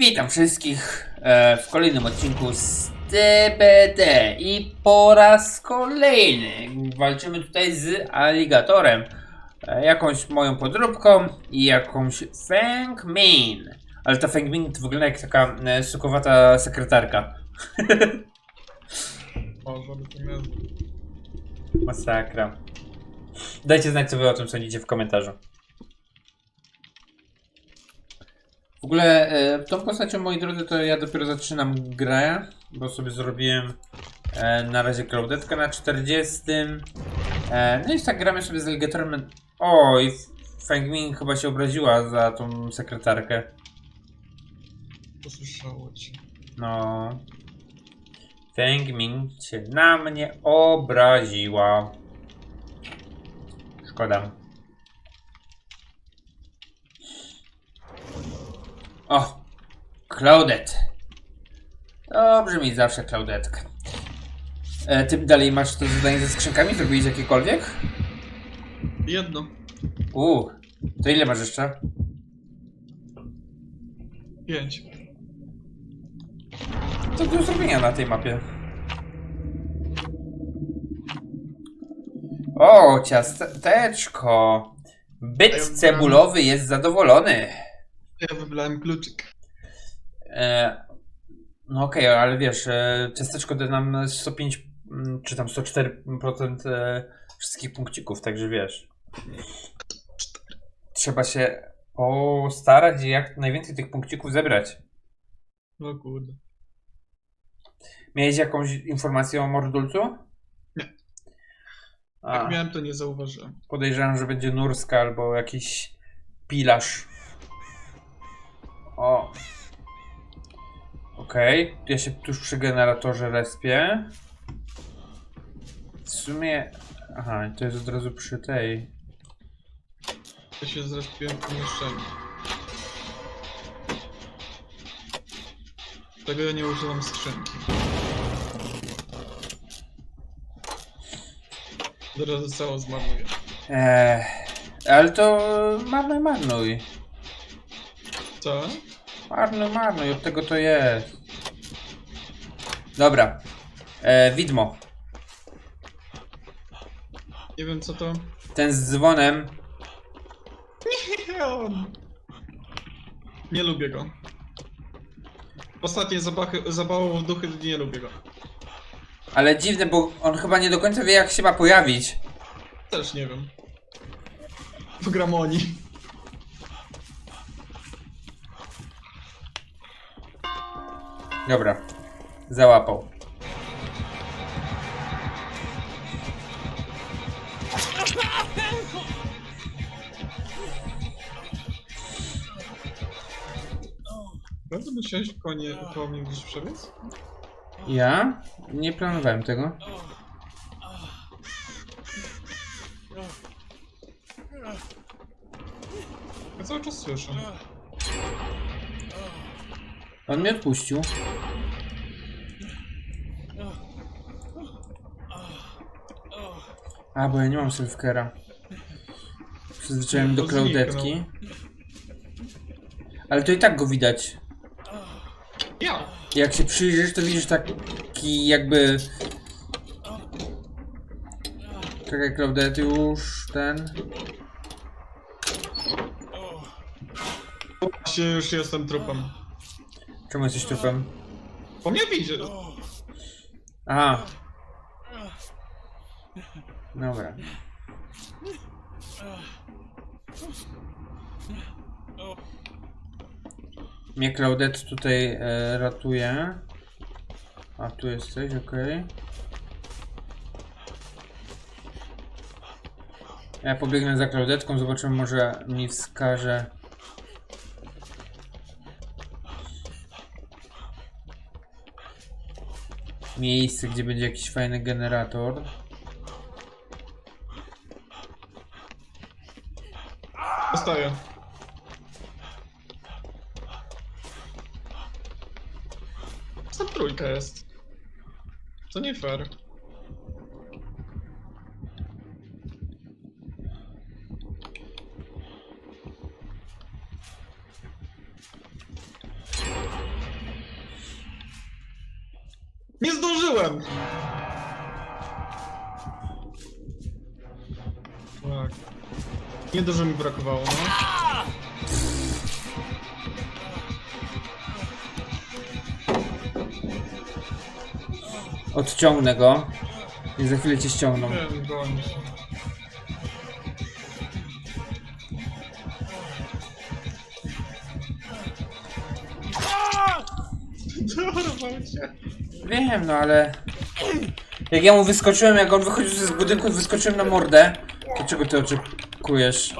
Witam wszystkich e, w kolejnym odcinku z TBD i po raz kolejny walczymy tutaj z aligatorem. E, jakąś moją podróbką i jakąś Feng Min. Ale ta Feng Min to wygląda jak taka e, sukowata sekretarka. Masakra. Dajcie znać co wy o tym sądzicie w komentarzu. W ogóle e, tą postacią, moi drodzy, to ja dopiero zaczynam grę, bo sobie zrobiłem e, na razie Claudetkę na 40. E, no i tak gramy sobie z Alligatorem. O, i Feng Ming chyba się obraziła za tą sekretarkę. Posłyszało cię. No. Feng Ming się na mnie obraziła. Szkoda. O! Claudette. Dobrze mi zawsze Claudetka. E, ty dalej masz to zadanie ze skrzynkami? Zrobiłeś jakiekolwiek? Jedno. Uuu. To ile masz jeszcze? Pięć. Co do zrobienia na tej mapie? O, ciasteczko. Byt cebulowy jest zadowolony. Ja wybrałem kluczyk. E, no okej, ale wiesz, e, ciasteczko da nam 105 mm, czy tam 104% e, wszystkich punkcików, także wiesz. Trzeba się postarać i jak najwięcej tych punkcików zebrać. No kurde. Miałeś jakąś informację o mordulcu? Nie. A. Jak miałem, to nie zauważyłem. Podejrzewam, że będzie Nurska albo jakiś pilarz. O. Okej, ja się tuż przy generatorze respię. W sumie... Aha, to jest od razu przy tej... Ja się zrespiłem w pomieszczeniu. Tego ja nie używam skrzynki. Zaraz zostało zmarnuję. Eee, ale to marnuj, marnuj. Co? Marnuj, marnuj, od tego to jest. Dobra. E, widmo. Nie wiem co to. Ten z dzwonem. Nie on. Nie lubię go. Ostatnie zabachy, zabało w duchy nie lubię go. Ale dziwne, bo on chyba nie do końca wie jak się ma pojawić. Też nie wiem. W Gramoni. Dobra. Załapał. Bardzo by chciałeś konie koło mnie gdzieś przebiec? Ja? Nie planowałem tego. Ja cały czas słyszę. On mnie odpuścił. A, bo ja nie mam selfcare'a. Przyzwyczaiłem do zniknął. Claudetki. Ale to i tak go widać. Ja! Jak się przyjrzysz, to widzisz taki jakby... Czekaj, Claudet, już ten... Właśnie już jestem trupem. Czemu jesteś trupem? Po mnie widzie. Aha. Dobra. Mnie Claudette tutaj e, ratuje. A tu jesteś, okej. Ja pobiegnę za Claudetką, zobaczymy może mi wskaże. Miejsce, gdzie będzie jakiś fajny generator. Dostaję. Tam trójka jest. To nie fair. Tak. Nie dużo mi brakowało, no. Odciągnę go. I za chwilę cię ściągną. Wiem, goni się. Dorwał cię. Wiem, no ale... Jak ja mu wyskoczyłem, jak on wychodził z budynku, wyskoczyłem na mordę. To czego ty oczekujesz?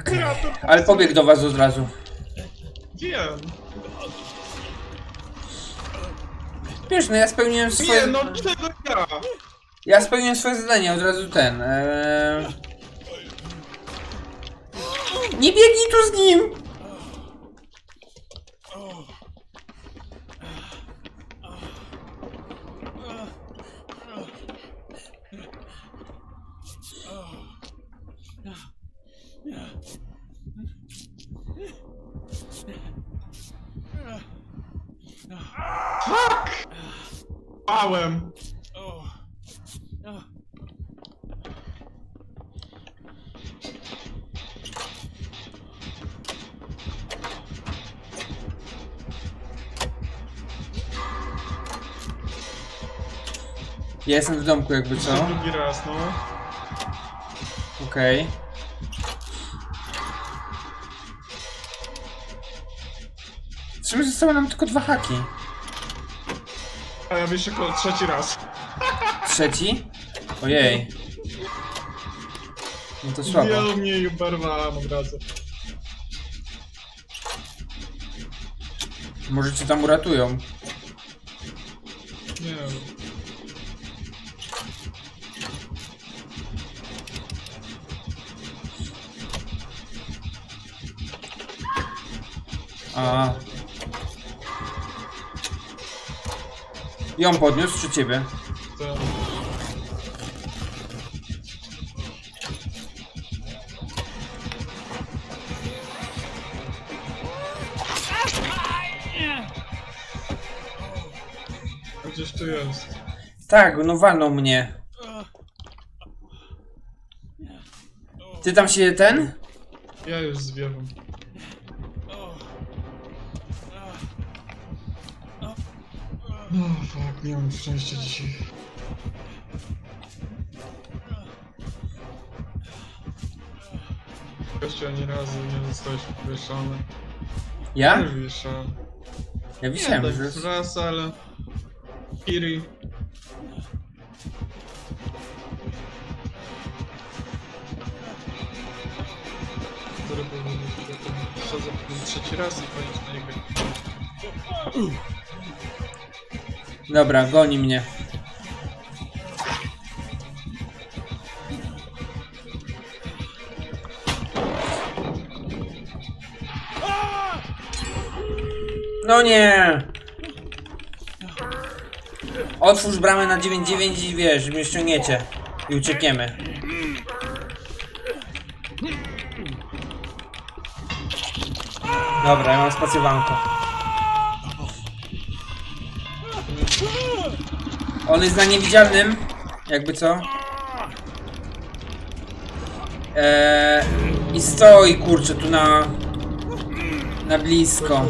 Okej. Ale pobiegł do was od razu. Wiem. Wiesz, no ja spełniłem swoje... Nie, no czego ja? Ja spełniłem swoje zadanie, od razu ten. Eee... Nie biegnij tu z nim! Pałem. Ja jestem w domku, jakby co? Drugi raz, no. Okej. W sumie zostały nam tylko dwa haki. A ja wiesz jako trzeci raz. Trzeci? Ojej. No to słabo. Wielu mnie i oberwałem od razu. Może cię tam uratują. Nie wiem. A. Ją podniósł czy ciebie? To... Gdzieś tu jest. Tak, no walnął mnie. Ty tam się ten? Ja już zwiewam. No fuck, nie mam szczęścia dzisiaj. Jeszcze ani razu nie zostałeś powieszony. Ja? Nie wieszony. Ja Nie, wisiałem tak już. raz, ale... Kiri. Który za trzeci raz i koniec na niego. Dobra, goni mnie. No nie! Otwórz bramę na 9-9 i wiesz, mnie ściągniecie. I uciekniemy. Dobra, ja mam spacjowanko. On jest na niewidzialnym, jakby co. Eee, I stoi kurczę tu na. Na blisko.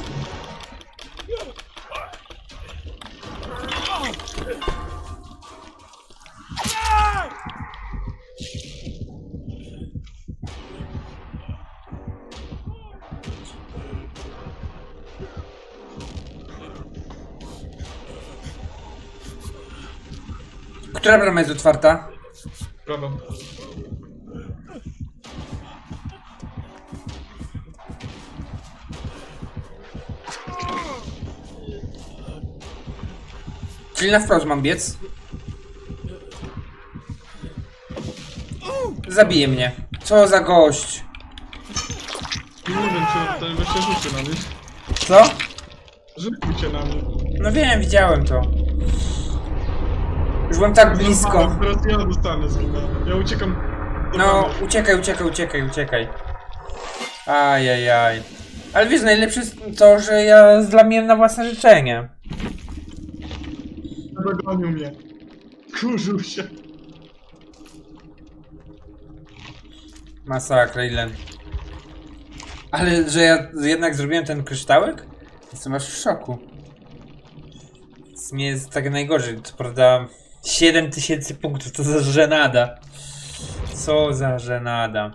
Która brama jest otwarta? Prawo. Czyli na wprost mam biec. Zabije mnie. Co za gość. Nie wiem, czy to właśnie rzucie na mnie. Co? Rzucił cię na mnie. No wiem, widziałem to. Już byłem tak blisko. Teraz ja dostanę zginę. Ja uciekam. do No, bramy. uciekaj, uciekaj, uciekaj, uciekaj. Ajajaj. Ale wiesz, najlepsze jest to, że ja zlamiłem na własne życzenie. Dogonił mnie. Kurzył się. Masakra, ile. Ale, że ja jednak zrobiłem ten kryształek? Jestem aż w szoku. Z mnie jest tak najgorzej, to prawda 7000 punktów, to za żenada. Co za żenada.